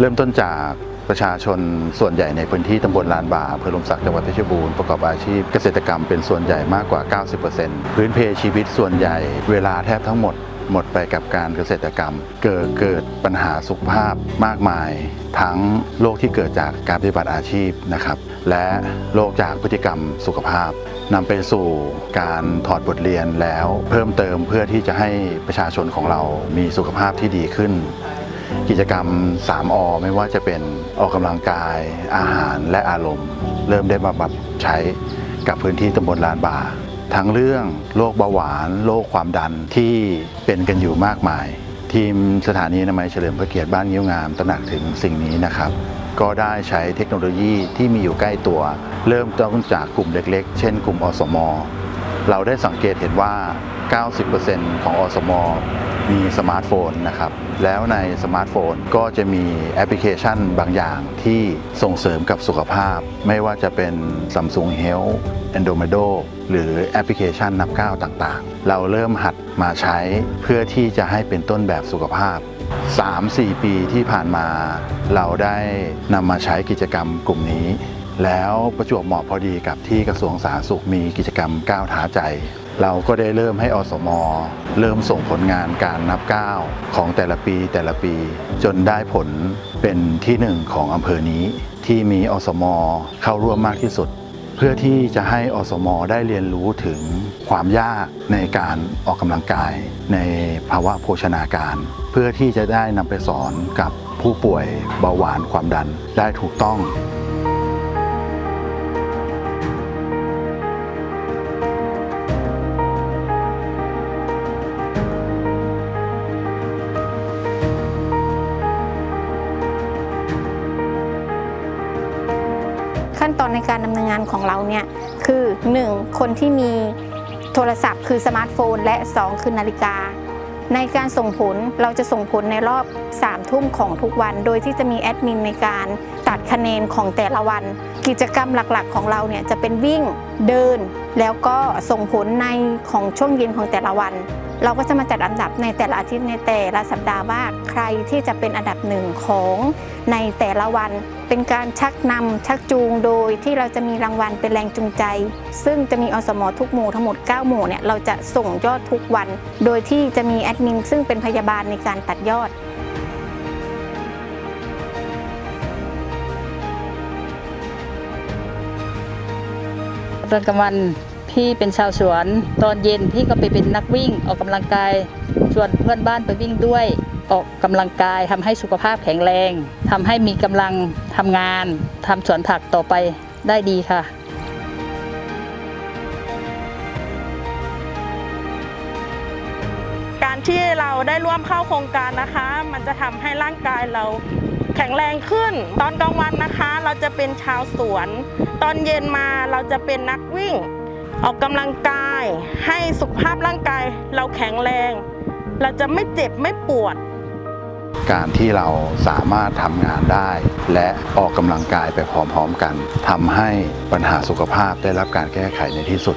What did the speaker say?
เริ่มต้นจากประชาชนส่วนใหญ่ในพื้นที่ตำบลลานบาอำเภอลมศักดิ์จังหวัดเพชรบูรณ์ประกอบอาชีพเกษตรกรรมเป็นส่วนใหญ่มากกว่า 90%พื้นเพชีวิตส่วนใหญ่เวลาแทบทั้งหมดหมดไปกับการเกษตรกรรม เกิดเกิดปัญหาสุขภาพมากมาย ทั้งโรคที่เกิดจากการปฏิบัติอาชีพนะครับ และโรคจากพฤติกรรมสุขภาพนำไปสู่การถอดบทเรียนแล้วเพิ่มเติมเพื่อที่จะให้ประชาชนของเรามีสุขภาพที่ดีขึ้น กิจกรรม 3 อ ไม่ว่าจะเป็นออกกำลังกายอาหารและอารมณ์ เริ่มได้มาปรับใช้กับพื้นที่ตำบลลานบาทั้งเรื่องโรคเบาหวานโรคความดันที่เป็นกันอยู่มากมาย ทีมสถานีนามัยเฉลิมพระเกียรติบ้านยิ้วงามตระหนักถึงสิ่งนี้นะครับ ก็ได้ใช้เทคโนโลยีที่มีอยู่ใกล้ตัว เริ่มต้นจากกลุ่มเล็กๆ เช่นกลุ่มอสม เราได้สังเกตเห็นว่า 90%ของอสม มีสมาร์ทโฟนนะครับ แล้วในสมาร์ทโฟนก็จะมีแอปพลิเคชันบางอย่างที่ส่งเสริมกับสุขภาพ ไม่ว่าจะเป็น Samsung Health Endomedo หรือแอปพลิเคชันนับก้าวต่างๆ เราเริ่มหัดมาใช้เพื่อที่จะให้เป็นต้นแบบสุขภาพ 3-4 ปีที่ผ่านมา เราได้นำมาใช้กิจกรรมกลุ่มนี้ แล้วประจวบเหมาะพอดีกับที่กระทรวงสาธารณสุขมีกิจกรรมก้าวท้าใจ เราก็ได้เริ่มให้อสม เริ่มส่งผลงานการนับก้าวของแต่ละปีแต่ละปี จนได้ผลเป็นที่หนึ่งของอำเภอนี้ ที่มีอสม เข้าร่วมมากที่สุด เพื่อที่จะให้อสม ได้เรียนรู้ถึงความยากในการออกกำลังกาย ในภาวะโภชนาการ เพื่อที่จะได้นำไปสอนกับผู้ป่วยเบาหวานความดันได้ถูกต้อง ขั้นตอนในการดำเนินงานของเราเนี่ยคือ 1. คนที่มีโทรศัพท์คือสมาร์ทโฟน และ 2 คือนาฬิกา ในการส่งผลเราจะส่งผลในรอบ3ทุ่มของทุกวัน โดยที่จะมีแอดมินในการตัดคะแนนของแต่ละวัน กิจกรรมหลักๆ ของเราเนี่ยจะเป็นวิ่งเดิน แล้วก็ส่งผลในของช่วงเย็นของแต่ละวัน เราก็จะมาจัดอันดับในแต่ละอาทิตย์ในแต่ละสัปดาห์ว่าใครที่จะเป็นอันดับหนึ่งของในแต่ละวัน เป็นการชักนำชักจูงโดยที่เราจะมีรางวัลเป็นแรงจูงใจ ซึ่งจะมีอสมทุกหมู่ทั้งหมด 9 หมู่เนี่ยเราจะส่งยอดทุกวัน โดยที่จะมีแอดมินซึ่งเป็นพยาบาลในการตัดยอดตอนกลางวัน พี่เป็นชาวสวน ตอนเย็นพี่ก็ไปเป็นนักวิ่งออกกำลังกาย ชวนเพื่อนบ้านไปวิ่งด้วย ออกกำลังกายทำให้สุขภาพแข็งแรงทำให้มีกำลังทำงานทำสวนผักต่อไปได้ดีค่ะการที่เราได้ร่วมเข้าโครงการนะคะ มันจะทำให้ร่างกายเราแข็งแรงขึ้น ตอนกลางวันนะคะ เราจะเป็นชาวสวน ตอนเย็นมาเราจะเป็นนักวิ่ง ออกกำลังกายให้สุขภาพร่างกายเราแข็งแรง เราจะไม่เจ็บไม่ปวด การที่เราสามารถทำงานได้ และออกกำลังกายไปพร้อมๆกันทำให้ปัญหาสุขภาพได้รับการแก้ไขในที่สุด